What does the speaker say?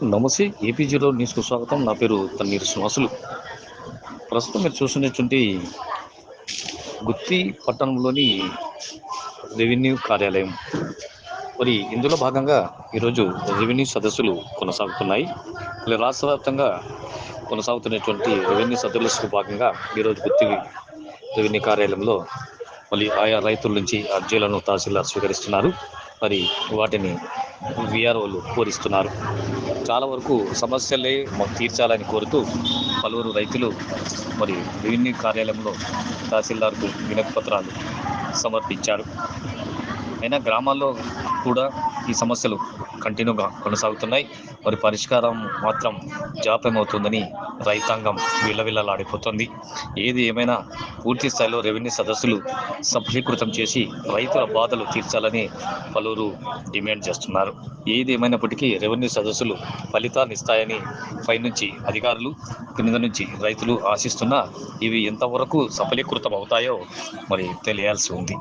నమస్తే ఏపీజీలో న్యూస్కు స్వాగతం. నా పేరు తన్నీరు శ్వాసులు ప్రస్తుతం మీరు చూస్తున్నటువంటి గుత్తి పట్టణంలోని రెవెన్యూ కార్యాలయం. మరి ఇందులో భాగంగా ఈరోజు రెవెన్యూ సదస్సులు కొనసాగుతున్నాయి. మళ్ళీ రాష్ట్ర వ్యాప్తంగా కొనసాగుతున్నటువంటి రెవెన్యూ సదస్సుకు భాగంగా ఈరోజు గుత్తి రెవెన్యూ కార్యాలయంలో మళ్ళీ ఆయా రైతుల నుంచి అర్జీలను తహసీల్దార్ స్వీకరిస్తున్నారు. మరి వాటిని విఆర్ఓలు పూరిస్తున్నారు చాలా వరకు సమస్యలే మాకు తీర్చాలని కోరుతూ పలువురు రైతులు మరి రెవెన్యూ కార్యాలయంలో తహసీల్దార్కు వినతి పత్రాలు సమర్పించారు. అయినా గ్రామాల్లో కూడా ఈ సమస్యలు కంటిన్యూగా కొనసాగుతున్నాయి. మరి పరిష్కారం మాత్రం జాప్యం అవుతుందని రైతాంగం విలవిలలాడిపోతుంది. ఏది ఏమైనా పూర్తి స్థాయిలో రెవెన్యూ సదస్సులు సఫలీకృతం చేసి రైతుల బాధలు తీర్చాలని పలువురు డిమాండ్ చేస్తున్నారు. ఏది ఏమైనప్పటికీ రెవెన్యూ సదస్సులు ఫలితాన్ని ఇస్తాయని పైనుంచి అధికారులు కింద నుంచి రైతులు ఆశిస్తున్నా ఇవి ఎంతవరకు సఫలీకృతం అవుతాయో మరి తెలియాల్సి ఉంది.